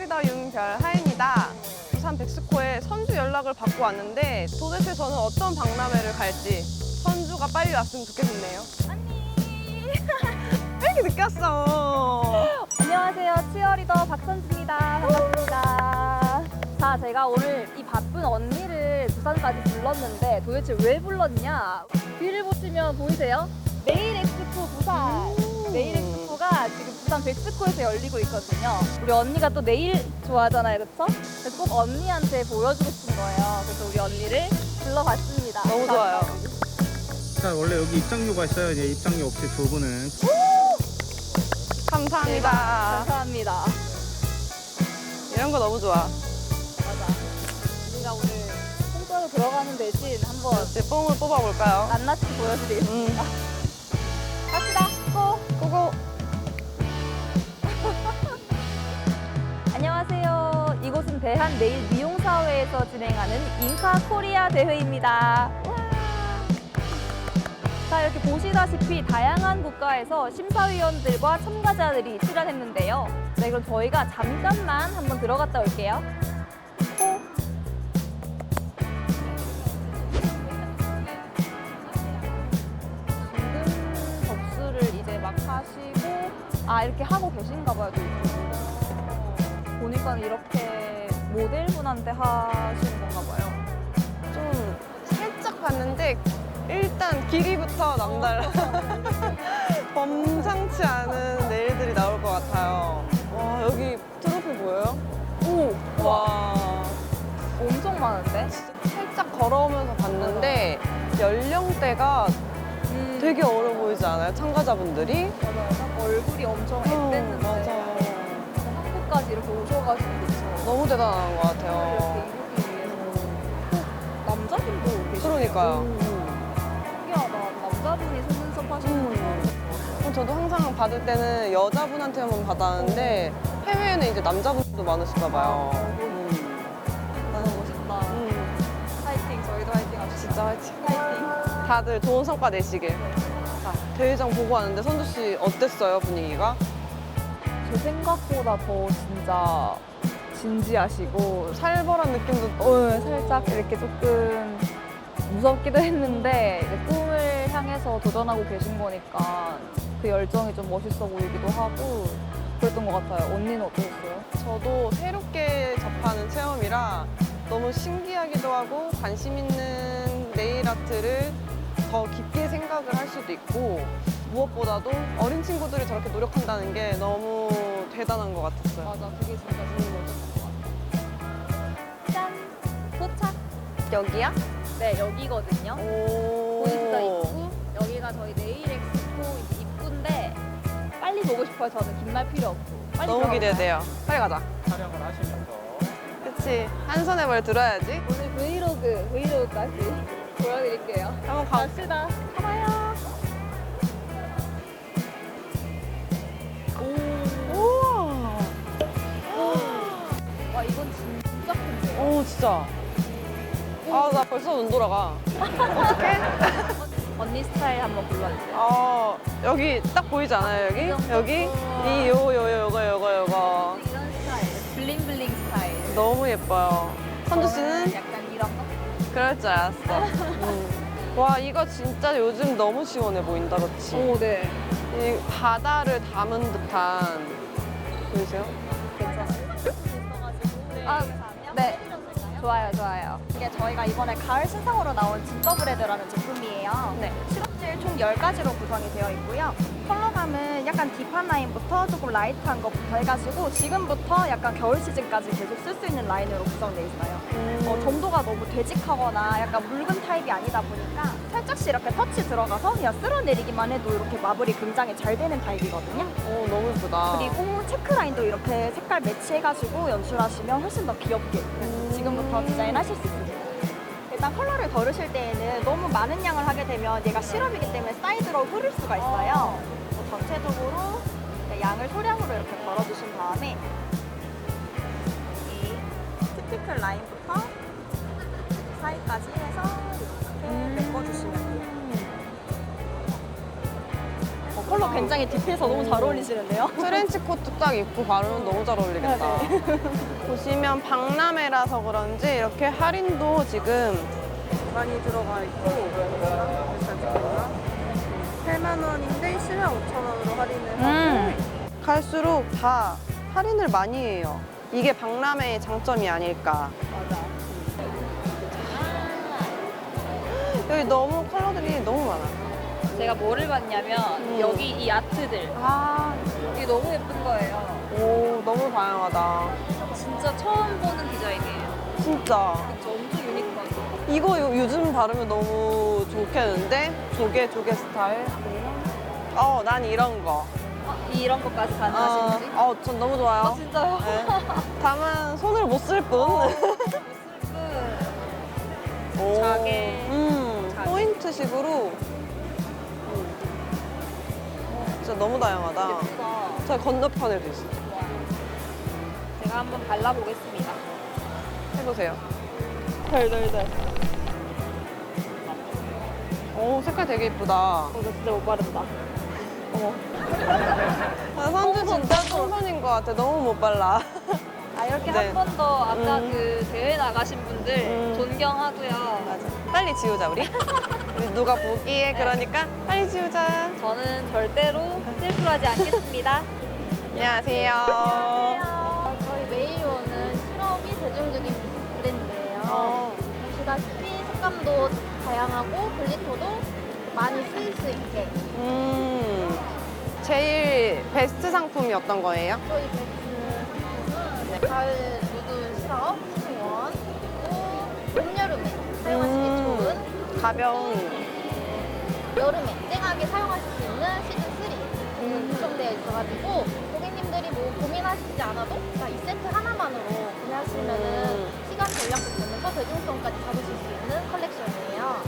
치어리더 윤별하입니다. 부산 백스코에 선주 연락을 받고 왔는데 도대체 저는 어떤 박람회를 갈지 선주가 빨리 왔으면 좋겠네요. 언니. 왜 이렇게 늦게 왔어? 안녕하세요. 치어리더 박선주입니다. 반갑습니다. 자, 제가 오늘 이 바쁜 언니를 부산까지 불렀는데 도대체 왜 불렀냐? 뒤를 보시면 보이세요? 네일 엑스포 부산. 네일 엑스포가 지금 부산 백스코에서 열리고 있거든요. 우리 언니가 또 네일 좋아하잖아요, 그렇죠? 그래서 꼭 언니한테 보여주고 싶은 거예요. 그래서 우리 언니를 불러봤습니다. 너무 자, 좋아요. 자 원래 여기 입장료가 있어요. 이제 입장료 없이 두 분은 감사합니다. 감사합니다. 이런 거 너무 좋아. 맞아. 언니가 오늘 공짜로 들어가는 대신 한번 이제 뽕을 뽑아볼까요? 낱낱이 보여드리겠습니다. 음, 갑시다. 고! 고고. 이곳은 대한 네일 미용사회에서 진행하는 인카 코리아 대회입니다. 자, 이렇게 보시다시피 다양한 국가에서 심사위원들과 참가자들이 출연했는데요. 네, 그럼 저희가 잠깐만 한번 들어갔다 올게요. 호. 지금 접수를 이제 막 하시고 아 이렇게 하고 계신가 봐요. 보니까 이렇게 모델분한테 하시는 건가 봐요. 좀 살짝 봤는데 일단 길이부터 남달라. 범상치 않은 네일들이 나올 것 같아요. 와 여기 트로피 보여요? 오! 와 엄청 많은데? 살짝 걸어오면서 봤는데 연령대가 음, 되게 어려 보이지 않아요? 참가자분들이? 맞아요. 얼굴이 엄청 어, 앳됐는데 한국까지 이렇게 오셔가지고? 너무 대단한 것 이렇게 같아요. 이루기 위해서 남자분도 계시네요. 그러니까요. 신기하다. 남자분이 속눈썹 하시는 건 처음 음, 저도 항상 받을 때는 여자분한테만 받았는데 해외에는 이제 남자분도 많으신가 봐요. 음. 너무 멋있다. 음, 파이팅. 저희도 파이팅 합시다. 진짜 화이팅. 파이팅. 다들 좋은 성과 내시길. 자, 대회장 보고 왔는데 선주 씨 어땠어요 분위기가? 제 생각보다 더 진짜 진지하시고 살벌한 느낌도 어, 살짝 이렇게 조금 무섭기도 했는데 이제 꿈을 향해서 도전하고 계신 거니까 그 열정이 좀 멋있어 보이기도 하고 그랬던 것 같아요. 언니는 어떠셨어요? 저도 새롭게 접하는 체험이라 너무 신기하기도 하고 관심 있는 네일 아트를 더 깊게 생각을 할 수도 있고 무엇보다도 어린 친구들이 저렇게 노력한다는 게 너무 대단한 것 같았어요. 맞아, 그게 진짜 것 같아요. 짠! 도착! 여기야? 네, 여기거든요. 오. 보이시죠, 입구? 여기가 저희 네일 엑스포 브이인데 빨리 보고 싶어요, 저는 긴 말 필요 없고. 빨리 너무 들어가볼까요? 기대돼요. 빨리 가자. 촬영을 하시면서 그치. 한 손에 뭘 들어야지. 오늘 브이로그, 브이로그까지 보여드릴게요. 한번 가. 갑시다. 가봐요. 와, 이건 진짜 큰데요? 오, 진짜. 아, 나 벌써 눈 돌아가. 어떡해? 언니 스타일 한번 골라주세요. 어, 여기 딱 보이지 않아요, 여기? 여기? 이, 요, 요, 요, 요거, 요거, 요거. 이런 스타일, 블링블링 스타일. 너무 예뻐요. 선주 씨는? 약간 이런 거? 그럴 줄 알았어. 음. 와, 이거 진짜 요즘 너무 시원해 보인다? 오, 네. 이 바다를 담은 듯한. 보이세요? 아, 네. 좋아요, 좋아요. 이게 저희가 이번에 가을 신상으로 나온 진버브레드라는 제품이에요. 네. 시럽질 총 10가지로 구성이 되어 있고요. 컬러감은 약간 딥한 라인부터 조금 라이트한 것부터 해가지고 지금부터 약간 겨울 시즌까지 계속 쓸 수 있는 라인으로 구성되어 있어요. 음. 어, 점도가 너무 되직하거나 약간 묽은 타입이 아니다 보니까 살짝씩 이렇게 터치 들어가서 그냥 쓸어내리기만 해도 이렇게 마블이 굉장히 잘 되는 타입이거든요. 오, 너무 예쁘다. 그리고 체크 라인도 이렇게 색깔 매치해가지고 연출하시면 훨씬 더 귀엽게 음. 지금부터 디자인하실 수 있습니다. 일단 컬러를 거르실 때에는 너무 많은 양을 하게 되면 얘가 시럽이기 때문에 사이드로 흐를 수가 있어요. 그래서 전체적으로 네, 양을 소량으로 이렇게 걸어주신 다음에 이 티피클 라인부터 사이까지 굉장히 딥해서 너무 잘 어울리시는데요? 트렌치 코트 딱 입고 바르면 너무 잘 어울리겠다. 보시면 박람회라서 그런지 이렇게 할인도 지금 많이 들어가 있고 잘 찍혔나? 8만 원인데 10만 5천 원으로 할인을 하고 음. 갈수록 다 할인을 많이 해요. 이게 박람회의 장점이 아닐까. 맞아. 여기 너무 컬러들이 너무 많아. 제가 뭐를 봤냐면 음. 여기 이 아트들 아, 이게 너무 예쁜 거예요. 오, 너무 다양하다. 진짜 처음 보는 디자인이에요. 진짜. 그쵸? 엄청 유니크하죠. 이거 요, 요즘 바르면 너무 좋겠는데? 조개, 조개 스타일? 어, 난 이런 거. 어, 이런 것까지 어, 가능하신지? 어, 전 너무 좋아요. 아, 진짜요? 네. 다만 손을 못 쓸 뿐. 그 오. 자개. 음, 자개. 포인트식으로. 음. 진짜 너무 다양하다. 예쁘다. 저 건너편에도 있어. 제가 한번 발라보겠습니다. 해보세요. 덜덜덜. 오, 색깔 되게 예쁘다. 어, 나 진짜 못 바른다. 어머. 아, 선주 진짜 똥손인 것 같아. 너무 못 발라. 아, 이렇게 네. 한 번 더 아까 음. 그 대회 나가신 분들 음. 존경하고요. 맞아. 빨리 지우자, 우리. 우리 누가 보기에 그러니까 빨리 지우자. 저는 절대로 셀프하지 않겠습니다. 안녕하세요. 안녕하세요. 저희 메이오는 실험이 대중적인 브랜드예요. 어, 보시다시피 색감도 다양하고 글리터도 많이 쓰일 수 있게 음, 제일 베스트 상품이 어떤 거예요? 저희 베스트는 네, 가을 누드 시럽, 수원, 그리고 봄여름에 사용하시기 음. 가벼운. 여름에 쨍하게 사용하실 수 있는 시즌 3 음. 구성되어 있어가지고 고객님들이 뭐 고민하시지 않아도 이 세트 하나만으로 구매하시면은 음. 시간 전략도 보면서 대중성까지 잡으실 수 있는 컬렉션이에요.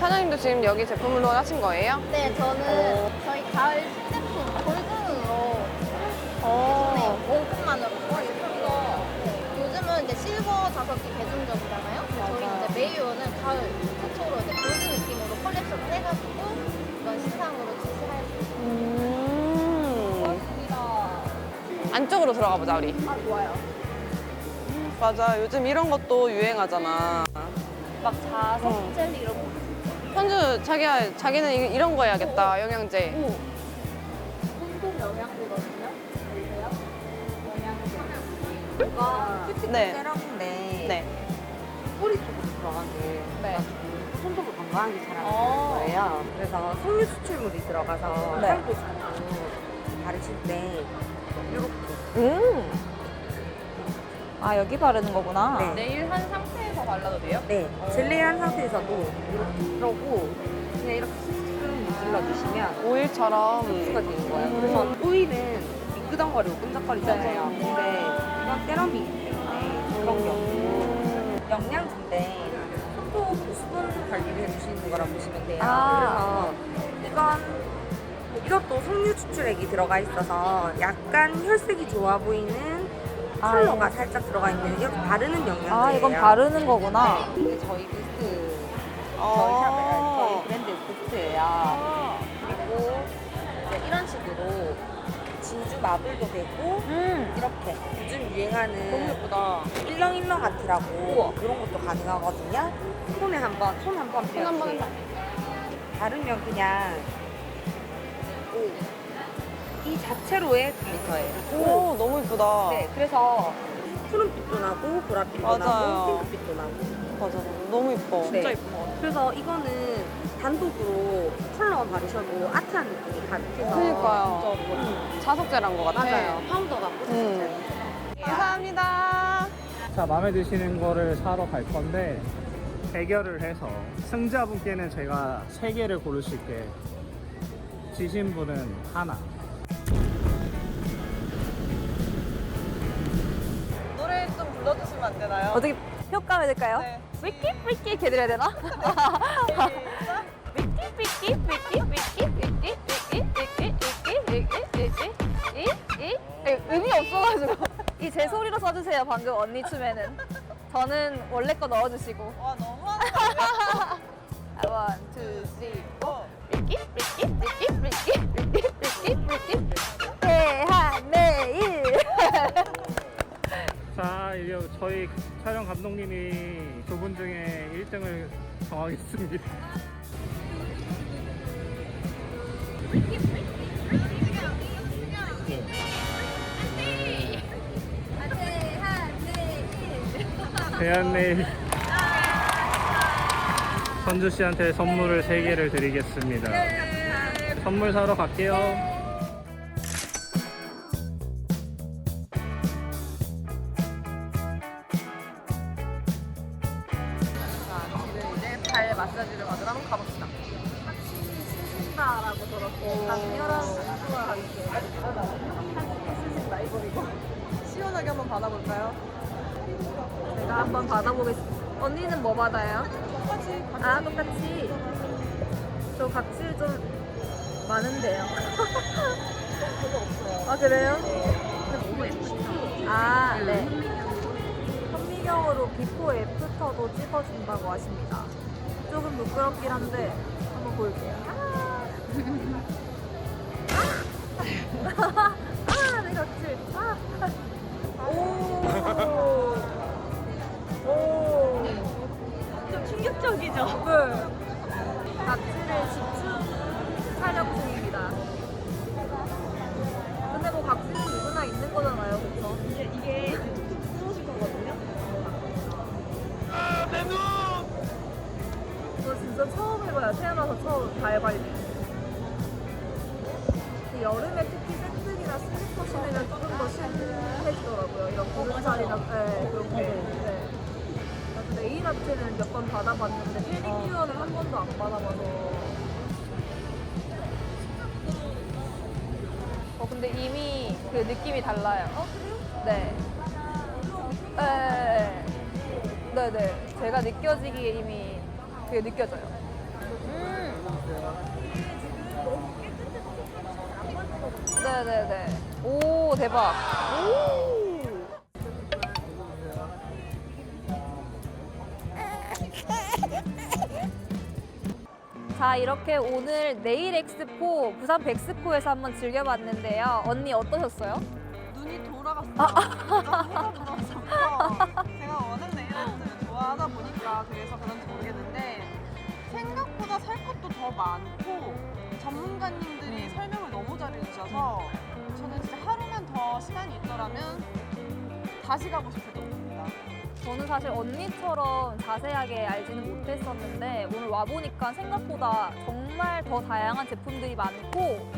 사장님도 지금 여기 제품으로 하신 거예요? 네, 저는 저희 가을 신제품 골든으로 어. 네, 원품만으로 이거 요즘은 이제 실버 자석이 대중적이잖아요. 저희. 이제 메이오는 가을 최초로 이제 골드 느낌으로 컬렉션을 해가지고 이건 시상으로 출시할 음. 고맙습니다. 안쪽으로 들어가 보자, 우리. 아, 좋아요. 맞아. 요즘 이런 것도 유행하잖아. 막 자석 어. 젤리 이런 거. 현주, 자기야, 자기는 이- 이런 거 해야겠다. 영양제. 오. 영양제거든요. 영양제. 이거 큐티클 네. 세럼인데 네. 뿌리 쪽으로 들어간 게 네. 손톱을 건강하게 자라는 어. 거예요. 그래서 석류 수출물이 들어가서 네. 살도 좋고 바르실 때 이렇게 음. 아, 여기 바르는 거구나. 네. 내일 한 상태에서 발라도 돼요? 네 젤리한 상태에서도 이렇게 그러고 그냥 이렇게 슥슥 문질러 주시면 오일처럼. 흡수가 되는 거예요. 음. 그래서 오일은 미끄덩거리고 끈적거리잖아요. 네. 근데 이건 세럼이기 때문에 그런 게 음. 영양제인데 손톱 수분 관리를 해주시는 거라 보시면 돼요. 아. 그래서 이건 이것도 석류 추출액이 들어가 있어서 약간 혈색이 좋아 보이는 아, 컬러가 살짝 들어가 있는 이렇게 바르는 영양제예요. 아, 이건 바르는 거구나. 네, 이게 저희 저희 어. 샵의 저희 브랜드 부스트예요. 그리고 이제 이런 식으로 진주 마블도 되고 음. 이렇게 유행하는 너무 예쁘다. 일렁일렁 아트라고 이런 것도 가능하거든요. 손에 한번 손 한번 손 한번 이렇게 바르면 그냥 오. 이 자체로의 글리터예요. 오, 너무 예쁘다. 네, 그래서 푸른빛도 나고 보랏빛도 맞아요. 나고 핑크빛도 나고. 맞아. 너무 예뻐. 네. 진짜 예뻐. 그래서 이거는 단독으로 컬러 바르셔도 아트한 느낌이 가득해서 그러니까요. 진짜 음, 자석제란 것 같아. 맞아요. 파우더 같고 음. 감사합니다. 자, 마음에 드시는 거를 사러 갈 건데 대결을 해서 승자분께는 제가 세 개를 고를 수 있게 지신 분은 하나. 노래 좀 불러주시면 안 되나요? 어떻게 효과를 될까요? 네. 위키 위키 이렇게 드려야 되나? 넣어주세요 방금 언니 춤에는. 저는 원래 거 넣어주시고. 와 너무하다. 아, 원, 투, 쓰리, 포. 어. 대한 매일. 자, 이제 저희 촬영 감독님이 두 분 중에 1등을 정하겠습니다. 대한네일 선주 씨한테 선물을 3개를 드리겠습니다. 선물 사러 갈게요. 자, 지금 이제 발 마사지를 받으러 한번 가봅시다. 쓰신다라고 들었고 강렬한 수와 함께 이거 이거 시원하게 한번 받아볼까요? 제가 한번 받아보겠습니다. 언니는 뭐 받아요? 똑같이. 아 똑같이 저 각질 좀 많은데요. 아 그래요? 아 네. 현미경으로 비포 애프터도 찍어준다고 하십니다. 조금 부끄럽긴 한데 한번 볼게요. 아, 아, 내 각질. 아. 오. 충격적이죠? 네. 각질을 집중 촬영 중입니다. 근데 뭐 각질 아트는 몇 번 받아봤는데 페디큐어는 한 번도 안 받아봐서. 어 근데 이미 그 느낌이 달라요. 어 그래요? 네. 네. 네 네. 제가 느껴지기에 이미 그게 느껴져요. 음. 네 네 네. 오 대박. 오. 자 이렇게 오늘 네일 엑스포 부산 백스코에서 한번 즐겨봤는데요. 언니 어떠셨어요? 눈이 돌아갔어요. 너무나 돌아가서 제가 워낙 네일아트를 좋아하다 보니까 그래서 그런지 모르겠는데 생각보다 살 것도 더 많고 전문가님들이 설명을 너무 잘해주셔서 저는 진짜 하루만 더 시간이 있더라면 다시 가고 싶을 정도입니다. 저는 사실 언니처럼 자세하게 알지는 못했었는데 오늘 와보니까 생각보다 정말 더 다양한 제품들이 많고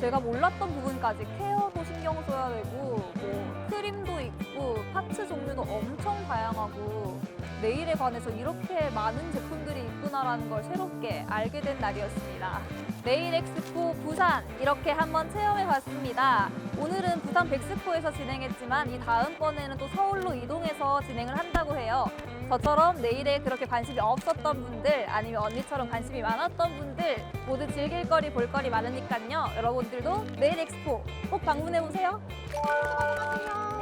제가 몰랐던 부분까지 케어도 신경 써야 되고 뭐 크림도 있고 파츠 종류도 엄청 다양하고 네일에 관해서 이렇게 많은 제품들이 있구나라는 걸 새롭게 알게 된 날이었습니다. 네일 엑스포 부산 이렇게 한번 체험해 봤습니다. 오늘은 부산 백스코에서 진행했지만 이 다음번에는 또 서울로 이동해서 진행을 한다고 해요. 저처럼 네일에 그렇게 관심이 없었던 분들 아니면 언니처럼 관심이 많았던 분들 모두 즐길 거리 볼 거리 많으니까요. 여러분들도 네일 엑스포 꼭 방문해 보세요. 안녕.